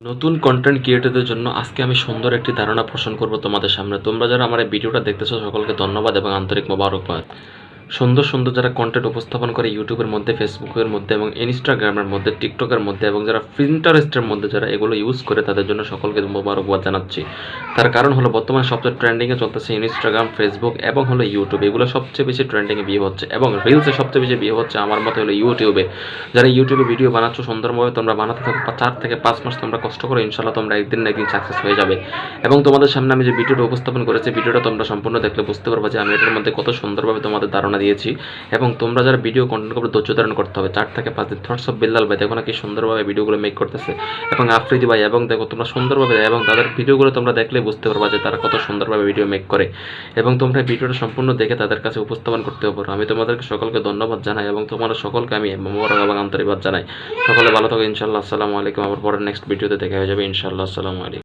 নতুন কন্টেন্ট ক্রিয়েটরদের জন্য আজকে আমি সুন্দর একটি ধারণা পোষণ করব তোমাদের সামনে। তোমরা যারা আমার এই ভিডিওটা দেখতেছো, সকলকে ধন্যবাদ এবং আন্তরিক মোবারকবাদ। সুন্দর সুন্দর যারা কন্টেন্ট উপস্থাপন করে ইউটিউবের মধ্যে ফেসবুকের মধ্যে এবং ইনস্টাগ্রামের মধ্যে টিকটকের মধ্যে এবং যারা প্রিন্টারেস্টের মধ্যে যারা এগুলো ইউজ করে তাদের জন্য সকলকে মোবারকবাদ জানাচ্ছি। তার কারণ হলো বর্তমানে সবচেয়ে ট্রেন্ডিংয়ে চলতেছে ইনস্টাগ্রাম ফেসবুক এবং হলো ইউটিউব এগুলো সবচেয়ে বেশি ট্রেন্ডিংয়ে বিয়ে হচ্ছে এবং রিলসে সবচেয়ে বেশি বিয়ে হচ্ছে আমার মতে হলো ইউটিউবে যারা ইউটিউবে ভিডিও বানাচ্ছ সুন্দরভাবে তোমরা বানাতে থাকো চার থেকে পাঁচ মাস তোমরা কষ্ট করো ইনশাল্লাহ তোমরা একদিন না একদিন সাকসেস হয়ে যাবে। এবং তোমাদের সামনে আমি যে ভিডিওটা উপস্থাপন করেছি ভিডিওটা তোমরা সম্পূর্ণ দেখলে বুঝতে পারবে যে আমি এটার মধ্যে কত সুন্দরভাবে তোমাদের ধারণা দিয়েছি এবং তোমরা যারা ভিডিও কন্টেন্ট করবে, ধৈর্য ধারণ করতে হবে। চার থেকে পাঁচ দিন। থটস অফ বিল্লাল ভাই, দেখো না কি সুন্দরভাবে ভিডিওগুলো মেক করতেছে। এবং আফ্রিদি ভাই, এবং দেখো তোমরা সুন্দরভাবে, এবং তাদের ভিডিওগুলো তোমরা দেখলে বুঝতে পারবা যে তারা কত সুন্দরভাবে ভিডিও মেক করে। এবং তোমরা ভিডিওটা সম্পূর্ণ দেখে তাদের কাছে উপস্থাপন করতে পারো আমি তোমাদেরকে সকলকে ধন্যবাদ জানাই, এবং তোমাদের সকলকে আমি মোবারক এবং আন্তরিকবাদ জানাই। সকলে ভালো থাকো ইনশাল্লাহ আসসালামু আলাইকুম। আবার পরের নেক্সট ভিডিওতে দেখা হয়ে যাবে ইনশাল্লাহ আসসালামু আলাইকুম।